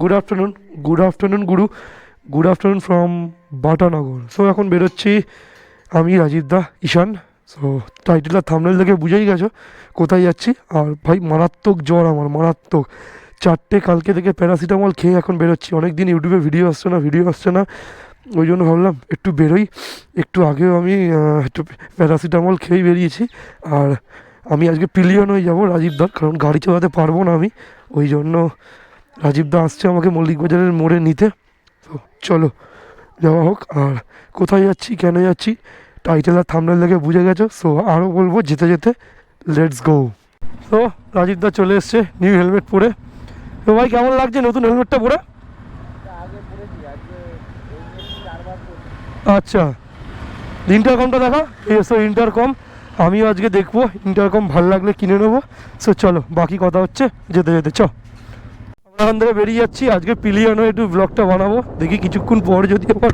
Good afternoon good afternoon Guru good afternoon from Batanagar so এখন বেরোচ্ছি আমি রাজীব দা, Ishan. So title আর থামনেল দেখে বুঝেই গেছো কোথায় যাচ্ছি। আর ভাই, মারাত্মক জ্বর আমার, মারাত্মক। চারটে কালকে থেকে প্যারাসিটামল খেয়ে এখন বেরোচ্ছি। অনেক দিন ইউটিউবে ভিডিও আসছে না, ভিডিও আসছে না। ওই জন্য ভাবলাম একটু বেরোই। একটু আগেও আমি একটু প্যারাসিটামল খেয়েই বেরিয়েছি। আর আমি আজকে পিলিয়ন হয়ে যাব রাজীব দার কারণ গাড়ি চালাতে পারব না আমি। ওই জন্য রাজীব দা আসছে আমাকে মল্লিক বাজারের মোড়ে নিতে। তো চলো, যাওয়া হোক। আর কোথায় যাচ্ছি, কেন যাচ্ছি টাইটেল আর থামনেল দেখে বুঝে গেছো? সো আরও বলব, যেতে যেতে লেটস গো তো রাজীব দা চলে এসছে নিউ হেলমেট পরে। তো ভাই, কেমন লাগছে নতুন হেলমেটটা পরে? আচ্ছা ইন্টারকমটা দেখা। এসো ইন্টারকম আমিও আজকে দেখব ইন্টারকম ভালো লাগলে কিনে নেব। সো চলো, বাকি কথা হচ্ছে, যেতে যেতে, চ। এখান থেকে বেরিয়ে যাচ্ছি। আজকে পিলিয়ানো একটু ব্লগটা বানাবো। দেখি কিছুক্ষণ পর যদি আবার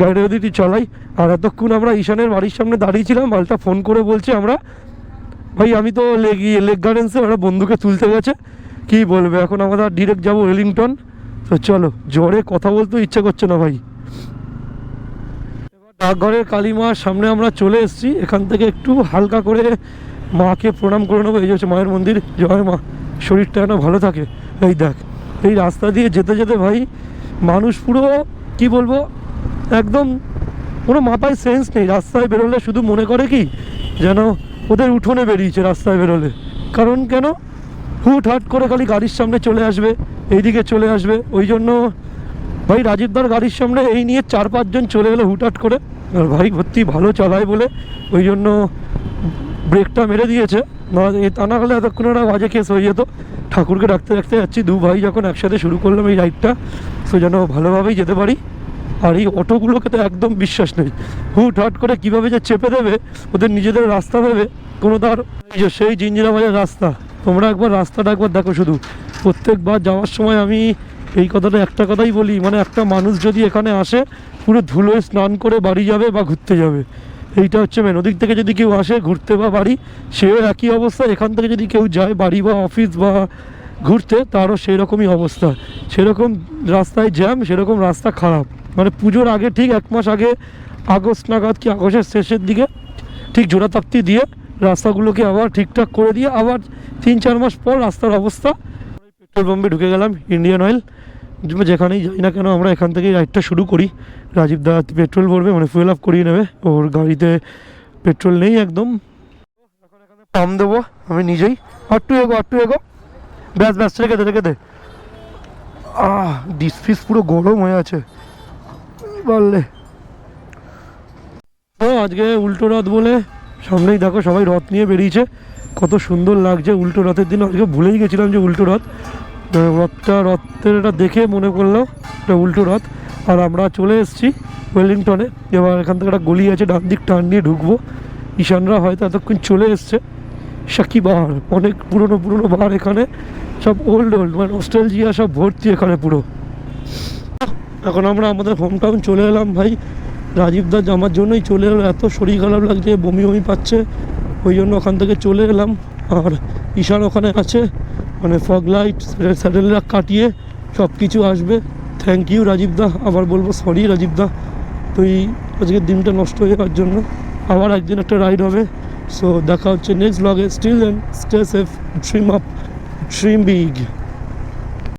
গাড়িটা যদি চালাই। আর এতক্ষণ আমরা ঈশানের বাড়ির সামনে দাঁড়িয়েছিলাম মালটা ফোন করে বলছে আমরা, ভাই, আমি তো লেগ লেক গার্ডেন্সে ওরা বন্ধুকে তুলতে গেছে। কি বলবে? এখন আমরা ডিরেক্ট যাব ওয়েলিংটন তো চলো, জ্বরে কথা বলতেও ইচ্ছা করছে না ভাই। এবার ডাকঘরের কালীমার সামনে আমরা চলে এসেছি। এখান থেকে একটু হালকা করে মাকে প্রণাম করে নেব। এই হচ্ছে মায়ের মন্দির। জয় মা। শরীরটা যেন ভালো থাকে। এই দেখ। এই রাস্তা দিয়ে যেতে যেতে ভাই মানুষ পুরো, কি বলব, একদম কোনো মাথায় সেন্স নেই। রাস্তায় বেরোলে শুধু মনে করে কি যেন ওদের উঠোনে বেরিয়েছে রাস্তায় বেরোলে। কারণ কেন? হুট হাট করে খালি গাড়ির সামনে চলে আসবে, এইদিকে চলে আসবে। ওই জন্য ভাই রাজীবদার গাড়ির সামনে এই নিয়ে চার পাঁচজন চলে গেলো হুটহাট করে। আর ভাই ভর্তি ভালো চালায় বলে ওই জন্য ব্রেকটা মেরে দিয়েছে। না তা না হলে এতক্ষণ ওরা বাজে কেস হয়ে যেত। ঠাকুরকে ডাকতে ডাকতে যাচ্ছি। দু ভাই যখন একসাথে শুরু করলাম এই রাইডটা সো যেন ভালোভাবেই যেতে পারি। আর এই অটোগুলোকে তো একদম বিশ্বাস নেই। হুট হাট করে কীভাবে যে চেপে দেবে, ওদের নিজেদের রাস্তা ভেবে, কোনো তার সেই জিঞ্জিরা বাজার রাস্তা। তোমরা একবার রাস্তাটা একবার দেখো শুধু। প্রত্যেকবার যাওয়ার সময় আমি এই কথাটা একটা কথাই বলি মানে একটা মানুষ যদি এখানে আসে, পুরো ধুলোয় স্নান করে বাড়ি যাবে বা ঘুরতে যাবে। এইটা হচ্ছে মেন ওদিক থেকে যদি কেউ আসে ঘুরতে বা বাড়ি, সেও একই অবস্থা। এখান থেকে যদি কেউ যায় বাড়ি বা অফিস বা ঘুরতে, তারও সেই রকমই অবস্থা। সেরকম রাস্তায় জ্যাম সেরকম রাস্তা খারাপ। মানে পুজোর আগে ঠিক এক মাস আগে, আগস্ট নাগাদ কি, আগস্টের শেষের দিকে ঠিক জোড়াতাপ্তি দিয়ে রাস্তাগুলোকে আবার ঠিকঠাক করে দিয়ে আবার তিন চার মাস পর রাস্তার অবস্থা। পেট্রোল পাম্পে ঢুকে গেলাম ইন্ডিয়ান অয়েল যেখানেই যাই না কেন, আমরা এখান থেকেই রাইডটা শুরু করি। রাজীব দা পেট্রোল ভরবে মানে ফুয়েল আপ করিয়ে নেবে। ওর গাড়িতে পেট্রোল নেই একদম। পাম্প দেবো, আমি নিজেই। আটটু এগো আটটু এগো। ব্যাস ব্যাস রেখে দে রেখে দে। আহ ডিস ফিস পুরো গরম হয়ে আছে। বললে তো আজকে উল্টো রথ বলে সামনেই দেখো সবাই রথ নিয়ে বেরিয়েছে। কত সুন্দর লাগছে উল্টো রথের দিন। আজকে ভুলেই গেছিলাম যে উল্টো রথ। রথটা, রথের এটা দেখে মনে করল এটা উল্টো রথ। আর আমরা চলে এসেছি ওয়েলিংটনে। এবার এখান থেকে একটা গলি আছে ডান দিক টান নিয়ে ঢুকবো। ঈশানরা হয়তো এতক্ষণ চলে এসছে। সাকি বাহার অনেক পুরনো পুরনো বার এখানে। সব ওল্ড ওল্ড মানে অস্ট্রেলজিয়া সব ভর্তি এখানে পুরো। এখন আমরা আমাদের হোম টাউন চলে এলাম ভাই। রাজীব দাস আমার জন্যই চলে এলো। এত শরীর খারাপ লাগছে বমি বমি পাচ্ছে। ওই জন্য ওখান থেকে চলে এলাম। আর ঈশান ওখানে আছে। মানে ফগ লাইট স্যাটেলাইট কাটিয়ে সব কিছু আসবে। Thank you Rajeev da. আবার বলব সরি রাজীব দা। তুই আজকের দিনটা নষ্ট হয়ে যাওয়ার জন্য আবার একদিন একটা রাইড হবে। সো দেখা হচ্ছে নেক্সট ব্লগে still and stay safe dream up dream big